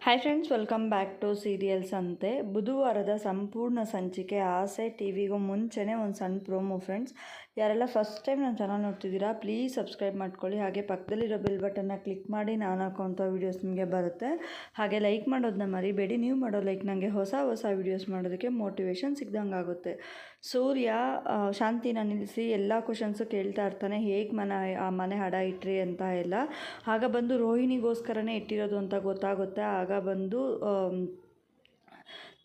Hi friends welcome back to serials ಅಂತೆ ಬುಧವಾರದ ಸಂಪೂರ್ಣ ಸಂಚಿಕೆ ಆಸೆ ಟಿವಿಗೂ ಮುಂಚೆನೇ ಒಂದು ಸಣ್ಣ ಪ್ರೋಮೋ ಫ್ರೆಂಡ್ಸ್ ಯಾರೆಲ್ಲ ಫಸ್ಟ್ ಟೈಮ್ ನನ್ನ ಚಾನಲ್ ನೋಡ್ತಿದ್ದೀರಾ ಪ್ಲೀಸ್ ಸಬ್ಸ್ಕ್ರೈಬ್ ಮಾಡ್ಕೊಳ್ಳಿ. ಹಾಗೆ ಪಕ್ಕದಲ್ಲಿರೋ ಬೆಲ್ ಬಟನ್ನ ಕ್ಲಿಕ್ ಮಾಡಿ ನಾನು ಹಾಕೋಂಥ ವೀಡಿಯೋಸ್ ನಿಮಗೆ ಬರುತ್ತೆ. ಹಾಗೆ ಲೈಕ್ ಮಾಡೋದನ್ನ ಮರಿಬೇಡಿ. ನೀವು ಮಾಡೋ ಲೈಕ್ ನನಗೆ ಹೊಸ ಹೊಸ ವೀಡಿಯೋಸ್ ಮಾಡೋದಕ್ಕೆ ಮೋಟಿವೇಶನ್ ಸಿಗ್ದಂಗೆ ಆಗುತ್ತೆ. ಸೂರ್ಯ ಶಾಂತಿನ ನಿಲ್ಲಿಸಿ ಎಲ್ಲ ಕ್ವಶನ್ಸು ಕೇಳ್ತಾ ಇರ್ತಾನೆ. ಹೇಗೆ ಮನೆ, ಆ ಮನೆ ಹಡ ಇಟ್ರಿ ಅಂತ ಎಲ್ಲ. ಆಗ ಬಂದು ರೋಹಿಣಿಗೋಸ್ಕರನೇ ಇಟ್ಟಿರೋದು ಅಂತ ಗೊತ್ತಾಗುತ್ತೆ. ಆಗ ಬಂದು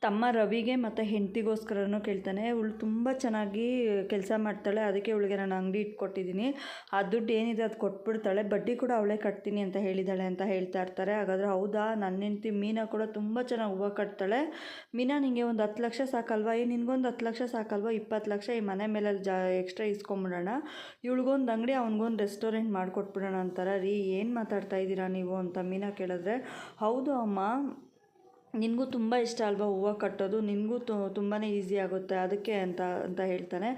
ತಮ್ಮ ರವಿಗೆ ಮತ್ತು ಹೆಂಡತಿಗೋಸ್ಕರನೂ ಕೇಳ್ತಾನೆ. ಇವಳು ತುಂಬ ಚೆನ್ನಾಗಿ ಕೆಲಸ ಮಾಡ್ತಾಳೆ. ಅದಕ್ಕೆ ಇವಳಿಗೆ ನಾನು ಅಂಗಡಿ ಇಟ್ಕೊಟ್ಟಿದ್ದೀನಿ. ಆ ದುಡ್ಡು ಏನಿದೆ ಅದು ಕೊಟ್ಬಿಡ್ತಾಳೆ. ಬಡ್ಡಿ ಕೂಡ ಅವಳೇ ಕಟ್ತೀನಿ ಅಂತ ಹೇಳಿದಾಳೆ ಅಂತ ಹೇಳ್ತಾ ಇರ್ತಾರೆ. ಹಾಗಾದ್ರೆ ಹೌದಾ? ನನ್ನ ಹೆಂಡತಿ ಮೀನಾ ಕೂಡ ತುಂಬ ಚೆನ್ನಾಗಿ ಹೂವು ಕಟ್ತಾಳೆ. ಮೀನಾ, ನಿಂಗೆ ಒಂದು ಹತ್ತು ಲಕ್ಷ ಸಾಕಲ್ವಾ? ಏ, ನಿನ್ಗೊಂದು ಹತ್ತು ಲಕ್ಷ ಸಾಕಲ್ವಾ? ಇಪ್ಪತ್ತು ಲಕ್ಷ ಈ ಮನೆ ಮೇಲೆ ಜಾ ಎಕ್ಸ್ಟ್ರಾ ಇಸ್ಕೊಂಬಿಡೋಣ. ಇವಳಿಗೊಂದು ಅಂಗಡಿ ಅವ್ನಿಗೊಂದು ರೆಸ್ಟೋರೆಂಟ್ ಮಾಡಿಕೊಟ್ಬಿಡೋಣ ಅಂತಾರೆ. ರೀ, ಏನು ಮಾತಾಡ್ತಾ ಇದ್ದೀರಾ ನೀವು ಅಂತ ಮೀನಾ ಕೇಳಿದ್ರೆ. ಹೌದು ಅಮ್ಮ. ನಿನಗೂ ತುಂಬ ಇಷ್ಟ ಅಲ್ವಾ ಹೂವು ಕಟ್ಟೋದು? ನಿನಗೂ ತುಂಬಾ ಈಸಿ ಆಗುತ್ತೆ. ಅದಕ್ಕೆ ಅಂತ ಅಂತ ಹೇಳ್ತಾನೆ.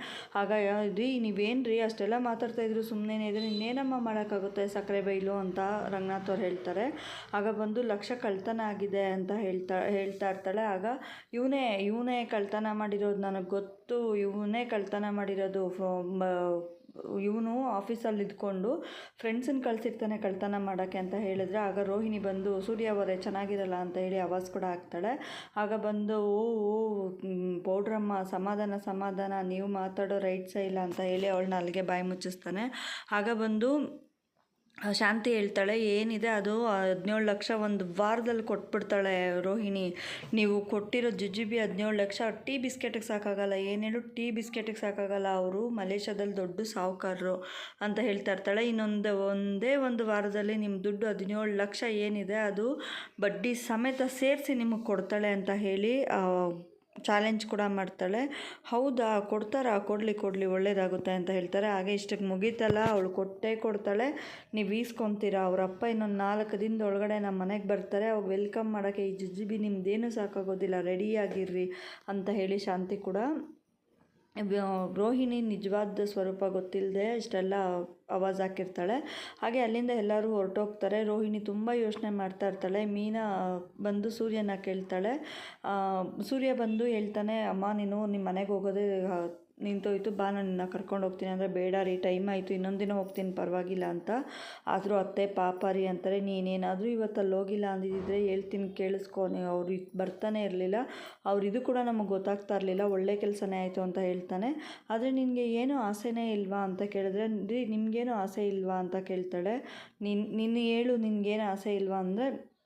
ಆಗ ರೀ ನೀವೇನು ರೀ ಅಷ್ಟೆಲ್ಲ ಮಾತಾಡ್ತಾ ಇದ್ರು ಸುಮ್ಮನೆ ಇದ್ರೆ ಇನ್ನೇನಮ್ಮ ಮಾಡೋಕ್ಕಾಗುತ್ತೆ ಸಕ್ಕರೆ ಬೈಲು? ಅಂತ ರಂಗನಾಥ್ ಅವ್ರು ಹೇಳ್ತಾರೆ. ಆಗ ಬಂದು, ಲಕ್ಷ ಕಳ್ತನ ಆಗಿದೆ ಅಂತ ಹೇಳ್ತಾ ಹೇಳ್ತಾ ಇರ್ತಾಳೆ. ಆಗ ಇವನೇ ಇವನೇ ಕಳ್ತನ ಮಾಡಿರೋದು ನನಗೆ ಗೊತ್ತು. ಇವನೇ ಕಳ್ತನ ಮಾಡಿರೋದು ಇವನು ಆಫೀಸಲ್ಲಿ ಇದ್ಕೊಂಡು ಫ್ರೆಂಡ್ಸನ್ನ ಕಳಿಸಿರ್ತಾನೆ ಕಳ್ತನ ಮಾಡೋಕ್ಕೆ ಅಂತ ಹೇಳಿದ್ರೆ, ಆಗ ರೋಹಿಣಿ ಬಂದು, ಸೂರ್ಯ ಅವರೇ, ಚೆನ್ನಾಗಿರಲ್ಲ ಅಂತ ಹೇಳಿ ಆವಾಜ್ ಕೂಡ ಹಾಕ್ತಾಳೆ. ಆಗ ಬಂದು, ಓ ಓ ಪೌಡ್ರಮ್ಮ, ಸಮಾಧಾನ ಸಮಾಧಾನ, ನೀವು ಮಾತಾಡೋ ರೈಟ್ಸೇ ಇಲ್ಲ ಅಂತ ಹೇಳಿ ಅವಳನ್ನ ಅಲ್ಲಿಗೆ ಬಾಯಿ ಮುಚ್ಚಿಸ್ತಾನೆ. ಆಗ ಬಂದು ಶಾಂತಿ ಹೇಳ್ತಾಳೆ, ಏನಿದೆ ಅದು? ಹದಿನೇಳು ಲಕ್ಷ ಒಂದು ವಾರದಲ್ಲಿ ಕೊಟ್ಬಿಡ್ತಾಳೆ ರೋಹಿಣಿ. ನೀವು ಕೊಟ್ಟಿರೋ ಜುಜುಬಿ ಹದಿನೇಳು ಲಕ್ಷ ಟೀ ಬಿಸ್ಕೆಟಿಗೆ ಸಾಕಾಗಲ್ಲ. ಏನೇಳು ಟೀ ಬಿಸ್ಕೆಟಿಗೆ ಸಾಕಾಗಲ್ಲ ಅವರು. ಮಲೇಷ್ಯಾದಲ್ಲಿ ದೊಡ್ಡ ಸಾಹುಕಾರರು ಅಂತ ಹೇಳ್ತಾ ಇರ್ತಾಳೆ. ಇನ್ನೊಂದು, ಒಂದೇ ಒಂದು ವಾರದಲ್ಲಿ ನಿಮ್ಮ ದುಡ್ಡು ಹದಿನೇಳು ಲಕ್ಷ ಏನಿದೆ ಅದು ಬಡ್ಡಿ ಸಮೇತ ಸೇರಿಸಿ ನಿಮಗೆ ಕೊಡ್ತಾಳೆ ಅಂತ ಹೇಳಿ ಚಾಲೆಂಜ್ ಕೂಡ ಮಾಡ್ತಾಳೆ. ಹೌದಾ, ಕೊಡ್ತಾರಾ? ಕೊಡಲಿ ಕೊಡಲಿ, ಒಳ್ಳೇದಾಗುತ್ತೆ ಅಂತ ಹೇಳ್ತಾರೆ. ಹಾಗೆ ಇಷ್ಟಕ್ಕೆ ಮುಗೀತಲ್ಲ, ಅವಳು ಕೊಟ್ಟೇ ಕೊಡ್ತಾಳೆ. ನೀವು ಈಸ್ಕೊತೀರಾ? ಅವ್ರ ಅಪ್ಪ ಇನ್ನೊಂದು ನಾಲ್ಕು ದಿನದ ಒಳಗಡೆ ನಮ್ಮ ಮನೆಗೆ ಬರ್ತಾರೆ. ಅವಾಗ ವೆಲ್ಕಮ್ ಮಾಡೋಕ್ಕೆ ಈ ಜುಜ್ಜಿಬಿ ನಿಮ್ದೇನು ಸಾಕಾಗೋದಿಲ್ಲ ರೆಡಿಯಾಗಿರ್ರಿ ಅಂತ ಹೇಳಿ ಶಾಂತಿ ಕೂಡ ರೋಹಿಣಿ ನಿಜವಾದ ಸ್ವರೂಪ ಗೊತ್ತಿಲ್ಲದೆ ಇಷ್ಟೆಲ್ಲ ಆವಾಜ್ ಹಾಕಿರ್ತಾಳೆ. ಹಾಗೆ ಅಲ್ಲಿಂದ ಎಲ್ಲರೂ ಹೊರಟೋಗ್ತಾರೆ. ರೋಹಿಣಿ ತುಂಬ ಯೋಚನೆ ಮಾಡ್ತಾ ಇರ್ತಾಳೆ. ಮೀನಾ ಬಂದು ಸೂರ್ಯನ ಕೇಳ್ತಾಳೆ. ಸೂರ್ಯ ಬಂದು ಹೇಳ್ತಾನೆ, ಅಮ್ಮ, ನೀನು ನಿಮ್ಮ ಮನೆಗೆ ಹೋಗೋದೇ ನಿಂತೋಯ್ತು, ಬಾ ನನ್ನ ಕರ್ಕೊಂಡು ಹೋಗ್ತೀನಿ. ಅಂದರೆ, ಬೇಡ ರೀ, ಟೈಮ್ ಆಯಿತು, ಇನ್ನೊಂದು ದಿನ ಹೋಗ್ತೀನಿ, ಪರವಾಗಿಲ್ಲ ಅಂತ. ಆದರೂ ಅತ್ತೆ, ಪಾಪ ರೀ ಅಂತಾರೆ, ನೀನೇನಾದರೂ ಇವತ್ತು ಅಲ್ಲಿ ಹೋಗಿಲ್ಲ ಅಂದಿದ್ದರೆ ಹೇಳ್ತೀನಿ, ಕೇಳಿಸ್ಕೊ ನೀವು ಅವ್ರು ಬರ್ತಾನೆ ಇರಲಿಲ್ಲ, ಅವ್ರು ಇದು ಕೂಡ ನಮಗೆ ಗೊತ್ತಾಗ್ತಾ ಇರಲಿಲ್ಲ, ಒಳ್ಳೆ ಕೆಲಸನೇ ಆಯಿತು ಅಂತ ಹೇಳ್ತಾನೆ. ಆದರೆ, ನಿನಗೆ ಏನೂ ಆಸೆನೇ ಇಲ್ವಾ? ಅಂತ ಕೇಳಿದ್ರೆ, ರೀ, ನಿಮಗೇನು ಆಸೆ ಇಲ್ವಾ? ಅಂತ ಕೇಳ್ತಾಳೆ. ನಿನ್ನ ನಿನ್ನ ಹೇಳು, ನಿನಗೇನು ಆಸೆ ಇಲ್ವಾ? ಅಂದರೆ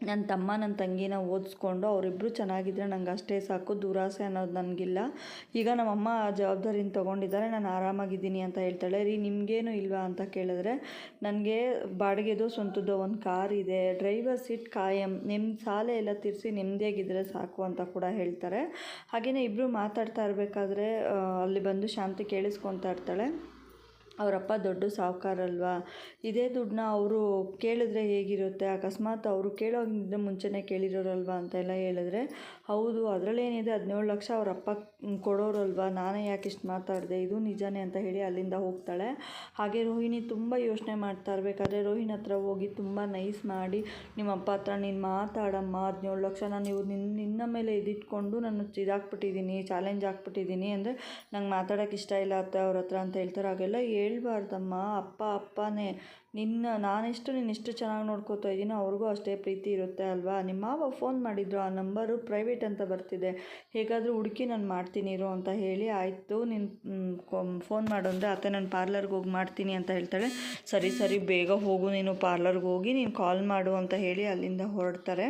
ನನ್ನ ತಮ್ಮ, ನನ್ನ ತಂಗಿನ ಓದಿಸ್ಕೊಂಡು ಅವರಿಬ್ಬರು ಚೆನ್ನಾಗಿದ್ದರೆ ನಂಗೆ ಅಷ್ಟೇ ಸಾಕು, ದುರಾಸೆ ಅನ್ನೋದು ನನಗಿಲ್ಲ. ಈಗ ನಮ್ಮಮ್ಮ ಆ ಜವಾಬ್ದಾರಿನ ತೊಗೊಂಡಿದ್ದಾರೆ, ನಾನು ಆರಾಮಾಗಿದ್ದೀನಿ ಅಂತ ಹೇಳ್ತಾಳೆ. ರೀ, ನಿಮಗೇನು ಇಲ್ವಾ ಅಂತ ಕೇಳಿದ್ರೆ, ನನಗೆ ಬಾಡಿಗೆದು ಸ್ವಂತದ್ದು ಒಂದು ಕಾರ್ ಇದೆ, ಡ್ರೈವರ್ ಸೀಟ್ ಕಾಯಂ ನಿಮ್ಮ ಸಾಲ ಎಲ್ಲ ತೀರಿಸಿ ನೆಮ್ಮದಿಯಾಗಿದ್ದರೆ ಸಾಕು ಅಂತ ಕೂಡ ಹೇಳ್ತಾರೆ. ಹಾಗೆಯೇ ಇಬ್ಬರು ಮಾತಾಡ್ತಾ ಇರಬೇಕಾದ್ರೆ ಅಲ್ಲಿ ಬಂದು ಶಾಂತಿ ಕೇಳಿಸ್ಕೊತಾ ಇರ್ತಾಳೆ. ಅವರಪ್ಪ ದೊಡ್ಡ ಸಾಹುಕಾರ ಅಲ್ವಾ ಇದೇ ದುಡ್ಡನ್ನ ಅವರು ಕೇಳಿದ್ರೆ ಹೇಗಿರುತ್ತೆ? ಅಕಸ್ಮಾತ್ ಅವರು ಕೇಳೋಗಿದ್ರೆ ಮುಂಚೆನೇ ಕೇಳಿರೋರಲ್ವಾ ಅಂತೆಲ್ಲ ಹೇಳಿದ್ರೆ, ಹೌದು, ಅದರಲ್ಲೇನಿದೆ, ಹದಿನೇಳು ಲಕ್ಷ ಅವರಪ್ಪ ಕೊಡೋರಲ್ವಾ? ನಾನೇ ಯಾಕೆ ಇಷ್ಟು ಮಾತಾಡಿದೆ? ಇದು ನಿಜಾನೇ ಅಂತ ಹೇಳಿ ಅಲ್ಲಿಂದ ಹೋಗ್ತಾಳೆ. ಹಾಗೆ ರೋಹಿಣಿ ತುಂಬ ಯೋಚನೆ ಮಾಡ್ತಾ ಇರಬೇಕಾದ್ರೆ ರೋಹಿಣಿ ಹತ್ರ ಹೋಗಿ ತುಂಬ ನೈಸ್ ಮಾಡಿ, ನಿಮ್ಮ ಅಪ್ಪ ಹತ್ರ ನೀನು ಮಾತಾಡಮ್ಮ, ಹದಿನೇಳು ಲಕ್ಷ ನಾನು ಇವ್ರು ನಿನ್ನ ನಿನ್ನ ಮೇಲೆ ಇದಿಟ್ಕೊಂಡು ನಾನು ಇದಾಕ್ಬಿಟ್ಟಿದ್ದೀನಿ ಚಾಲೆಂಜ್ ಹಾಕ್ಬಿಟ್ಟಿದ್ದೀನಿ. ಅಂದರೆ, ನಂಗೆ ಮಾತಾಡೋಕ್ಕೆ ಇಷ್ಟ ಇಲ್ಲ ಅತ್ತೆ ಅವ್ರ ಹತ್ರ ಅಂತ ಹೇಳ್ತಾರೆ. ಹಾಗೆಲ್ಲ ಹೇಳ್ಬಾರ್ದಮ್ಮ, ಅಪ್ಪ, ಅಪ್ಪನೇ. ನಿನ್ನ, ನಾನೆಷ್ಟು ನೀನು ಎಷ್ಟು ಚೆನ್ನಾಗಿ ನೋಡ್ಕೋತಾ ಇದ್ದೀನೋ ಅವ್ರಿಗೂ ಅಷ್ಟೇ ಪ್ರೀತಿ ಇರುತ್ತೆ ಅಲ್ವಾ? ನಿಮ್ಮ ಮಾವ ಫೋನ್ ಮಾಡಿದ್ರು, ಆ ನಂಬರು ಪ್ರೈವೇಟ್ ಅಂತ ಬರ್ತಿದೆ. ಹೇಗಾದರೂ ಹುಡುಕಿ ನಾನು ಮಾಡ್ತೀನಿ, ಇರೋ ಅಂತ ಹೇಳಿ ಆಯಿತು. ನೀನು ಫೋನ್ ಮಾಡು ಅಂದರೆ ಅತ್ತೆ ನಾನು ಪಾರ್ಲರ್ಗೆ ಹೋಗಿ ಮಾಡ್ತೀನಿ ಅಂತ ಹೇಳ್ತಾಳೆ. ಸರಿ ಸರಿ, ಬೇಗ ಹೋಗು ನೀನು ಪಾರ್ಲರ್ಗೆ ಹೋಗಿ, ನೀನು ಕಾಲ್ ಮಾಡು ಅಂತ ಹೇಳಿ ಅಲ್ಲಿಂದ ಹೊರಡ್ತಾರೆ.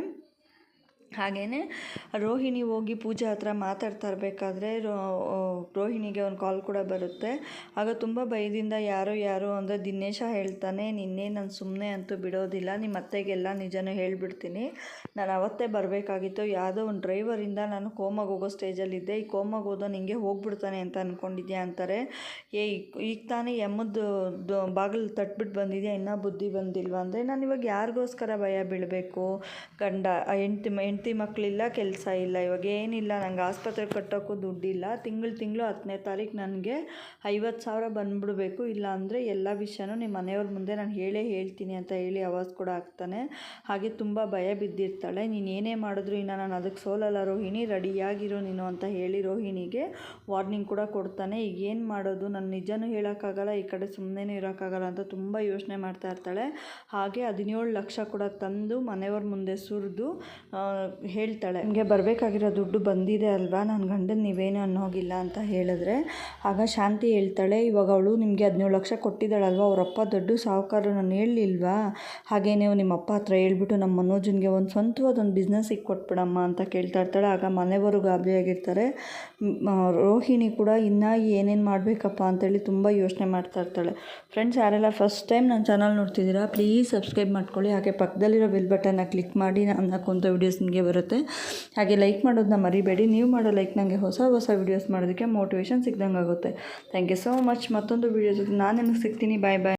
ಹಾಗೆಯೇ ರೋಹಿಣಿ ಹೋಗಿ ಪೂಜಾ ಹತ್ರ ಮಾತಾಡ್ತಾ ಇರಬೇಕಾದ್ರೆ ರೋಹಿಣಿಗೆ ಒಂದು ಕಾಲ್ ಕೂಡ ಬರುತ್ತೆ. ಆಗ ತುಂಬ ಭಯದಿಂದ ಯಾರೋ ಯಾರು ಅಂದರೆ ದಿನೇಶ ಹೇಳ್ತಾನೆ, ನಿನ್ನೆ ನಾನು ಸುಮ್ಮನೆ ಅಂತೂ ಬಿಡೋದಿಲ್ಲ ನಿಮ್ಮ ಅತ್ತೆಗೆಲ್ಲ ನಿಜನೂ ಹೇಳಿಬಿಡ್ತೀನಿ. ನಾನು ಅವತ್ತೇ ಬರಬೇಕಾಗಿತ್ತು. ಯಾವುದೋ ಒಂದು ಡ್ರೈವರಿಂದ ನಾನು ಕೋಮಾಗ ಹೋಗೋ ಸ್ಟೇಜಲ್ಲಿದ್ದೆ ಈ ಕೋಮಾಗ ಹೋದೋ ನಿಂಗೆ ಹೋಗ್ಬಿಡ್ತಾನೆ ಅಂತ ಅಂದ್ಕೊಂಡಿದ್ಯಾ ಅಂತಾರೆ. ಏ ಈಗ- ತಾನೇ ಎಮ್ಮದ್ದು ಬಾಗಿಲು ತಟ್ಬಿಟ್ಟು ಬಂದಿದೆಯಾ? ಇನ್ನೂ ಬುದ್ಧಿ ಬಂದಿಲ್ವ? ಅಂದರೆ, ನಾನು ಇವಾಗ ಯಾರಿಗೋಸ್ಕರ ಭಯ ಬೀಳಬೇಕು? ಗಂಡ, ಎಂಟು ಹೆಂಡ್ತಿ ಹೆಂಡತಿ ಮಕ್ಕಳಿಲ್ಲ ಕೆಲಸ ಇಲ್ಲ. ಇವಾಗ ಏನಿಲ್ಲ, ನಂಗೆ ಆಸ್ಪತ್ರೆ ಕಟ್ಟೋಕ್ಕೂ ದುಡ್ಡಿಲ್ಲ. ತಿಂಗಳು ತಿಂಗಳು ಹತ್ತನೇ ತಾರೀಕು ನನಗೆ ಐವತ್ತು ಸಾವಿರ ಬಂದ್ಬಿಡಬೇಕು. ಇಲ್ಲ ಅಂದರೆ ಎಲ್ಲ ವಿಷಯನೂ ನಿಮ್ಮ ಮನೆಯವ್ರ ಮುಂದೆ ನಾನು ಹೇಳೇ ಹೇಳ್ತೀನಿ ಅಂತ ಹೇಳಿ ಅವಾಜ್ ಕೂಡ ಹಾಕ್ತಾನೆ. ಹಾಗೆ ತುಂಬ ಭಯ ಬಿದ್ದಿರ್ತಾಳೆ. ನೀನು ಏನೇ ಮಾಡಿದ್ರು ಇನ್ನು ನಾನು ಅದಕ್ಕೆ ಸೋಲಲ್ಲ ರೋಹಿಣಿ, ರೆಡಿಯಾಗಿರೋ ನೀನು ಅಂತ ಹೇಳಿ ರೋಹಿಣಿಗೆ ವಾರ್ನಿಂಗ್ ಕೂಡ ಕೊಡ್ತಾನೆ. ಈಗ ಏನು ಮಾಡೋದು? ನಾನು ನಿಜನೂ ಹೇಳೋಕ್ಕಾಗಲ್ಲ, ಈ ಕಡೆ ಸುಮ್ಮನೆ ಇರೋಕ್ಕಾಗಲ್ಲ ಅಂತ ತುಂಬ ಯೋಚನೆ ಮಾಡ್ತಾ ಇರ್ತಾಳೆ. ಹಾಗೆ ಹದಿನೇಳು ಲಕ್ಷ ಕೂಡ ತಂದು ಮನೆಯವ್ರ ಮುಂದೆ ಸುರಿದು ಹೇಳ್ತಾಳೆ, ನಿಮಗೆ ಬರಬೇಕಾಗಿರೋ ದುಡ್ಡು ಬಂದಿದೆ ಅಲ್ವಾ? ನನ್ನ ಗಂಡನ ನೀವೇನು ಅನ್ನೋಗಿಲ್ಲ ಅಂತ ಹೇಳಿದ್ರೆ, ಆಗ ಶಾಂತಿ ಹೇಳ್ತಾಳೆ, ಇವಾಗ ಅವಳು ನಿಮಗೆ ಹದಿನೇಳು ಲಕ್ಷ ಕೊಟ್ಟಿದ್ದಾಳಲ್ವ? ಅವರಪ್ಪ ದೊಡ್ಡ ಸಾಹುಕಾರರು, ನಾನು ಹೇಳಲಿಲ್ವಾ? ಹಾಗೆ ನೀವು ನಿಮ್ಮ ಅಪ್ಪ ಹತ್ರ ಹೇಳ್ಬಿಟ್ಟು ನಮ್ಮ ಮನೋಜನ್ಗೆ ಒಂದು ಸ್ವಂತವಾದೊಂದು ಬಿಸ್ನೆಸ್ಸಿಗೆ ಕೊಟ್ಬಿಡಮ್ಮ ಅಂತ ಕೇಳ್ತಾ ಇರ್ತಾಳೆ. ಆಗ ಮನೆಯವರು ಗಾಬರಿಯಾಗಿರ್ತಾರೆ ರೋಹಿಣಿ ಕೂಡ ಇನ್ನೂ ಏನೇನು ಮಾಡಬೇಕಪ್ಪ ಅಂತೇಳಿ ತುಂಬ ಯೋಚನೆ ಮಾಡ್ತಾ ಇರ್ತಾಳೆ. ಫ್ರೆಂಡ್ಸ್ ಯಾರೆಲ್ಲ ಫಸ್ಟ್ ಟೈಮ್ ನನ್ನ ಚಾನಲ್ ನೋಡ್ತಿದ್ದೀರಾ ಪ್ಲೀಸ್ ಸಬ್ಸ್ಕ್ರೈಬ್ ಮಾಡ್ಕೊಳ್ಳಿ. ಹಾಗೆ ಪಕ್ಕದಲ್ಲಿರೋ ಬೆಲ್ ಬಟನ್ನ ಕ್ಲಿಕ್ ಮಾಡಿ, ನಾನು ಹಾಕುವಂಥ ವೀಡಿಯೋಸ್ ನಿಮಗೆ ಬರುತ್ತೆ. ಹಾಗೆ ಲೈಕ್ ಮಾಡೋದನ್ನ ಮರಿಬೇಡಿ. ನೀವು ಮಾಡೋ ಲೈಕ್ ನನಗೆ ಹೊಸ ಹೊಸ ವೀಡಿಯೋಸ್ ಮಾಡೋದಕ್ಕೆ ಮೋಟಿವೇಶನ್ ಸಿಗ್ದಂಗೆ ಆಗುತ್ತೆ ಥ್ಯಾಂಕ್ ಯು ಸೋ ಮಚ್ ಮತ್ತೊಂದು ವೀಡಿಯೋ ಜೊತೆ ನಾನು ನಿಮಗೆ ಸಿಗ್ತೀನಿ. ಬಾಯ್ ಬಾಯ್